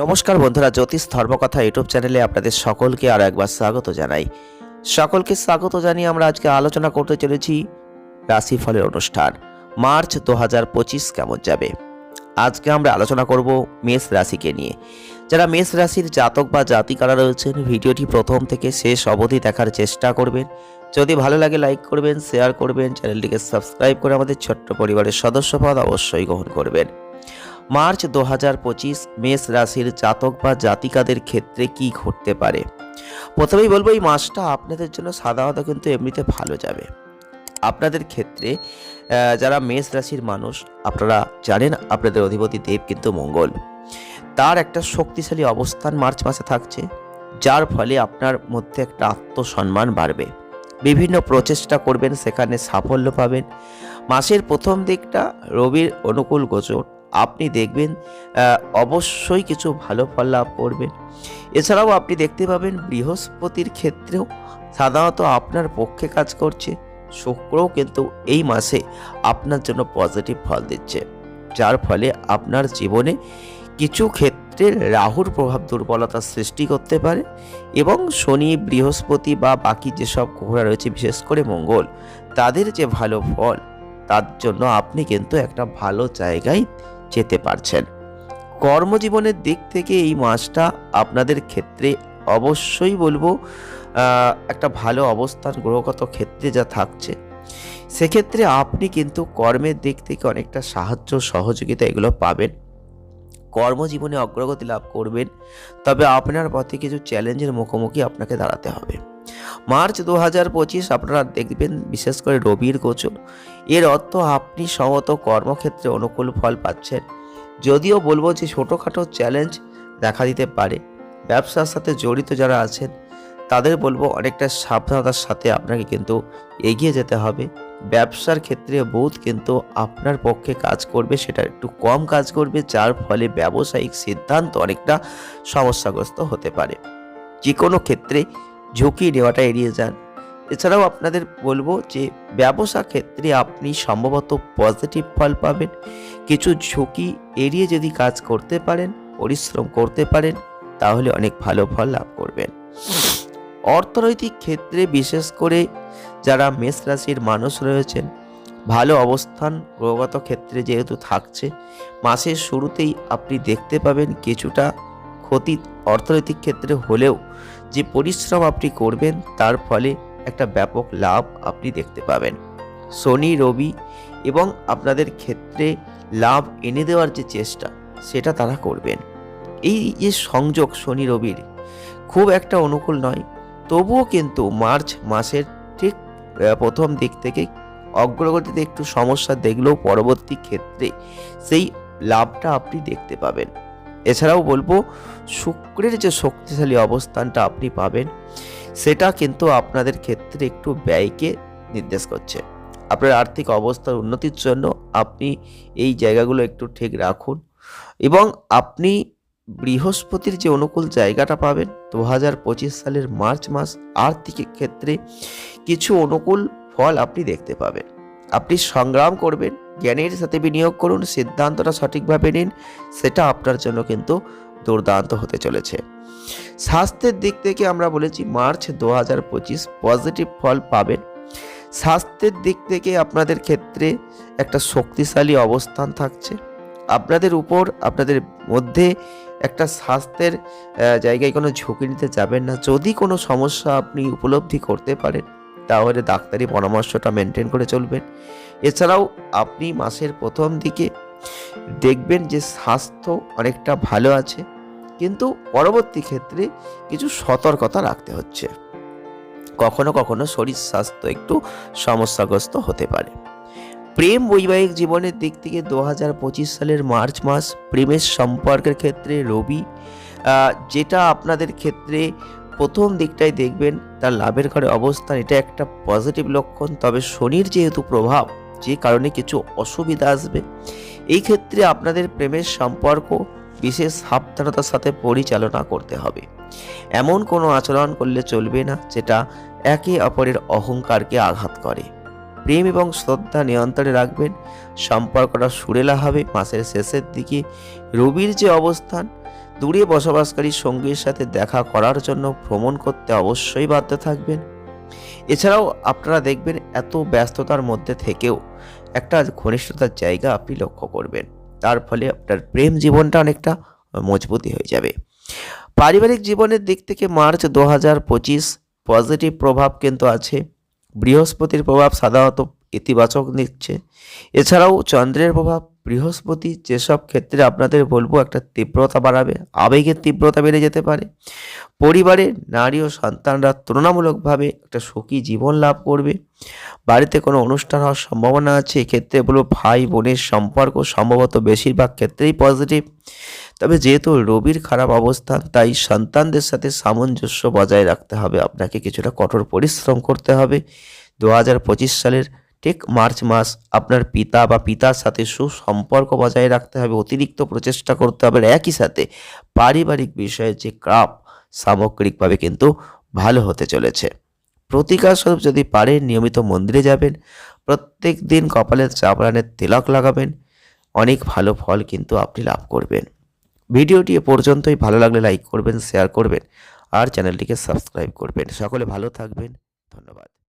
নমস্কার বন্ধুরা, জ্যোতিষ ধর্মকথা ইউটিউব চ্যানেলে আপনাদের সকলকে আর একবার স্বাগত জানাই। সকলকে স্বাগত জানিয়ে আমরা আজকে আলোচনা করতে চলেছি রাশিফলের অনুষ্ঠান, মার্চ দু হাজার পঁচিশ কেমন যাবে? আজকে আমরা আলোচনা করব মেষ রাশিকে নিয়ে। যারা মেষ রাশির জাতক বা জাতিকারা রয়েছেন, ভিডিওটি প্রথম থেকে শেষ অবধি দেখার চেষ্টা করবেন। যদি ভালো লাগে, লাইক করবেন, শেয়ার করবেন, চ্যানেলটিকে সাবস্ক্রাইব করে আমাদের ছোট্ট পরিবারের সদস্যপদ অবশ্যই গ্রহণ করবেন। মার্চ দু হাজার পঁচিশ মেষ রাশির জাতক বা জাতিকাদের ক্ষেত্রে কি ঘটতে পারে? প্রথমেই বলব, এই মাসটা আপনাদের জন্য সাধারণত কিন্তু এমনিতে ভালো যাবে। আপনাদের ক্ষেত্রে যারা মেষ রাশির মানুষ, আপনারা জানেন আপনাদের অধিপতি দেব কিন্তু মঙ্গল। তার একটা শক্তিশালী অবস্থান মার্চ মাসে থাকছে, যার ফলে আপনার মধ্যে একটা আত্মসম্মান বাড়বে। বিভিন্ন প্রচেষ্টা করবেন, সেখানে সাফল্য পাবেন। মাসের প্রথম দিকটা রবির অনুকূল গোচর আপনি দেখবেন অবশ্যই কিছু ভালো ফল লাভ করবেন। এছাড়াও আপনি দেখতে পাবেন, বৃহস্পতির ক্ষেত্রেও সাধারণত আপনার পক্ষে কাজ করছে, শুক্রও কিন্তু এই মাসে আপনার জন্য পজিটিভ ফল দিচ্ছে। যার ফলে আপনার জীবনে কিছু ক্ষেত্রে রাহুর প্রভাব দুর্বলতা সৃষ্টি করতে পারে এবং শনি, বৃহস্পতি বা বাকি যেসব গ্রহরা রয়েছে, বিশেষ করে মঙ্গল, তাদের যে ভালো ফল, তার জন্য আপনি কিন্তু একটা ভালো জায়গায় যেতে পারছেন। কর্মজীবনের দিক থেকে এই মাসটা আপনাদের ক্ষেত্রে অবশ্যই বলব একটা ভালো অবস্থান গ্রহগত ক্ষেত্রে যা থাকছে। সেক্ষেত্রে আপনি কিন্তু কর্মের দিক থেকে অনেকটা সাহায্য, সহযোগিতা এগুলো পাবেন। কর্মজীবনে অগ্রগতি লাভ করবেন। তবে আপনার পথে কিছু চ্যালেঞ্জের মুখোমুখি আপনাকে দাঁড়াতে হবে। মার্চ দু হাজার পঁচিশ আপনারা দেখবেন বিশেষ করে রবির গোচর। এর অর্থ আপনি সমত কর্মক্ষেত্রে অনুকূল ফল পাচ্ছেন। যদিও বলব যে ছোটোখাটো চ্যালেঞ্জ দেখা দিতে পারে। ব্যবসার সাথে জড়িত যারা আছেন, তাদের বলব অনেকটা সাবধানতার সাথে আপনাকে কিন্তু এগিয়ে যেতে হবে। ব্যবসার ক্ষেত্রে বোধ কিন্তু আপনার পক্ষে কাজ করবে, সেটা একটু কম কাজ করবে, যার ফলে ব্যবসায়িক সিদ্ধান্ত অনেকটা সমস্যাগ্রস্ত হতে পারে। যে কোনো ক্ষেত্রে ঝুঁকি নেওয়াটা এড়িয়ে যান। এছাড়াও আপনাদের বলব যে ব্যবসা ক্ষেত্রে আপনি সম্ভবত পজিটিভ ফল পাবেন। কিছু ঝুঁকি এড়িয়ে যদি কাজ করতে পারেন, পরিশ্রম করতে পারেন, তাহলে অনেক ভালো ফল লাভ করবেন। অর্থনৈতিক ক্ষেত্রে বিশেষ করে যারা মেষ রাশির মানুষ রয়েছেন, ভালো অবস্থান গ্রহগত ক্ষেত্রে যেহেতু থাকছে, মাসের শুরুতেই আপনি দেখতে পাবেন কিছুটা ক্ষতি অর্থনৈতিক ক্ষেত্রে হলেও যে পরিশ্রম আপনি করবেন, তার ফলে একটা ব্যাপক লাভ আপনি দেখতে পাবেন। শনি, রবি এবং আপনাদের ক্ষেত্রে লাভ এনে দেওয়ার যে চেষ্টা, সেটা তারা করবেন। এই যে সংযোগ শনি, রবির খুব একটা অনুকূল নয়, তবুও কিন্তু মার্চ মাসের ঠিক প্রথম দিক থেকে অগ্রগতিতে একটু সমস্যা দেখলেও পরবর্তী ক্ষেত্রে সেই লাভটা আপনি দেখতে পাবেন। এছাড়াও বলব, শুক্রের যে শক্তিশালী অবস্থানটা আপনি পাবেন সেটা কিন্তু আপনাদের ক্ষেত্রে একটু ব্যয়কে নির্দেশ করছে। আপনার আর্থিক অবস্থার উন্নতির জন্য আপনি এই জায়গাগুলো একটু ঠিক রাখুন এবং আপনি বৃহস্পতির যে অনুকূল জায়গাটা পাবেন দু হাজার পঁচিশ সালের মার্চ মাস আর্থিক ক্ষেত্রে কিছু অনুকূল ফল আপনি দেখতে পাবেন। আপনি সংগ্রাম করবেন, জ্ঞানের সাথে বিনিয়োগ করুন, সিদ্ধান্তটা সঠিকভাবে নিন, সেটা আপনার জন্য কিন্তু দুর্দান্ত হতে চলেছে। স্বাস্থ্যের দিক থেকে আমরা বলেছি মার্চ দু হাজার পঁচিশ পজিটিভ ফল পাবেন। স্বাস্থ্যের দিক থেকে আপনাদের ক্ষেত্রে একটা শক্তিশালী অবস্থান থাকছে। আপনাদের উপর, আপনাদের মধ্যে একটা স্বাস্থ্যের জায়গায় কোনো ঝুঁকি নিতে যাবেন না। যদি কোনো সমস্যা আপনি উপলব্ধি করতে পারেন, তাহলে ডাক্তারি পরামর্শটা মেনটেন করে চলবেন। এছাড়াও আপনি মাসের প্রথম দিকে দেখবেন যে স্বাস্থ্য অনেকটা ভালো আছে। কিন্তু পরবর্তী ক্ষেত্রে কিছু সতর্কতা রাখতে হচ্ছে। কখনো কখনো শরীর স্বাস্থ্য একটু সমস্যাগ্রস্ত হতে পারে। প্রেম বৈবাহিক জীবনের দিক থেকে দু হাজার পঁচিশ সালের মার্চ মাস প্রেমের সম্পর্কের ক্ষেত্রে রবি যেটা আপনাদের ক্ষেত্রে প্রথম দিকটাই দেখবেন, তার লাভের ঘরে অবস্থান, এটা একটা পজিটিভ লক্ষণ। তবে শনির যেহেতু প্রভাব, যে কারণে কিছু অসুবিধা আসবে। এই ক্ষেত্রে আপনাদের প্রেমের সম্পর্ক বিশেষ সাবধানতার সাথে পরিচালনা করতে হবে। এমন কোনো আচরণ করলে চলবে না, যেটা একে অপরের অহংকারকে আঘাত করে। প্রেম এবং শ্রদ্ধা নিয়ন্ত্রণে রাখবেন। সম্পর্কটা সুরেলা হবে। মাসের শেষের দিকে রবির যে অবস্থান, দূরে বসবাসকারী সঙ্গীর সাথে দেখা করার জন্য ভ্রমণ করতে অবশ্যই বাধ্য থাকবেন। এছাড়াও আপনারা দেখবেন, এত ব্যস্ততার মধ্যে থেকেও একটা ঘনিষ্ঠতার জায়গা আপনি লক্ষ্য করবেন। তার ফলে আপনার প্রেম জীবনটা অনেকটা মজবুতি হয়ে যাবে। পারিবারিক জীবনের দিক থেকে মার্চ দু পঁচিশ পজিটিভ প্রভাব কিন্তু আছে। বৃহস্পতির প্রভাব সাধারণত ইতিবাচক নিচ্ছে এছাড়াও চন্দ্রের প্রভাব, বৃহস্পতি যেসব ক্ষেত্রে আপনাদের বলব একটা তীব্রতা বাড়াবে, আবেগের তীব্রতা বেড়ে যেতে পারে। পরিবারে নারী ও সন্তানরা তুলনামূলকভাবে একটা সুখী জীবন লাভ করবে। বাড়িতে কোনো অনুষ্ঠান হওয়ার সম্ভাবনা আছে, এক্ষেত্রে বলব ভাই বোনের সম্পর্ক সম্ভবত বেশিরভাগ ক্ষেত্রেই পজিটিভ তবে যেহেতু রবির খারাপ অবস্থান, তাই সন্তানদের সাথে সামঞ্জস্য বজায় রাখতে হবে। আপনাকে কিছুটা কঠোর পরিশ্রম করতে হবে। দু হাজার পঁচিশ সালের ঠিক মার্চ মাস আপনার পিতা বা পিতার সাথে সুসম্পর্ক বজায় রাখতে হবে, অতিরিক্ত প্রচেষ্টা করতে হবে একই সাথে পারিবারিক বিষয়ে যে ক্রাপ সামগ্রিকভাবে কিন্তু ভালো হতে চলেছে। প্রতিকার স্বরূপ যদি পারেন, নিয়মিত মন্দিরে যাবেন, প্রত্যেক দিন কপালের চাপড়ানের তিলক লাগাবেন, অনেক ভালো ফল কিন্তু আপনি লাভ করবেন। ভিডিওটি এ পর্যন্তই, ভালো লাগলে লাইক করবেন শেয়ার করবেন, আর চ্যানেলটিকে সাবস্ক্রাইব করবেন। সকলে ভালো থাকবেন, ধন্যবাদ।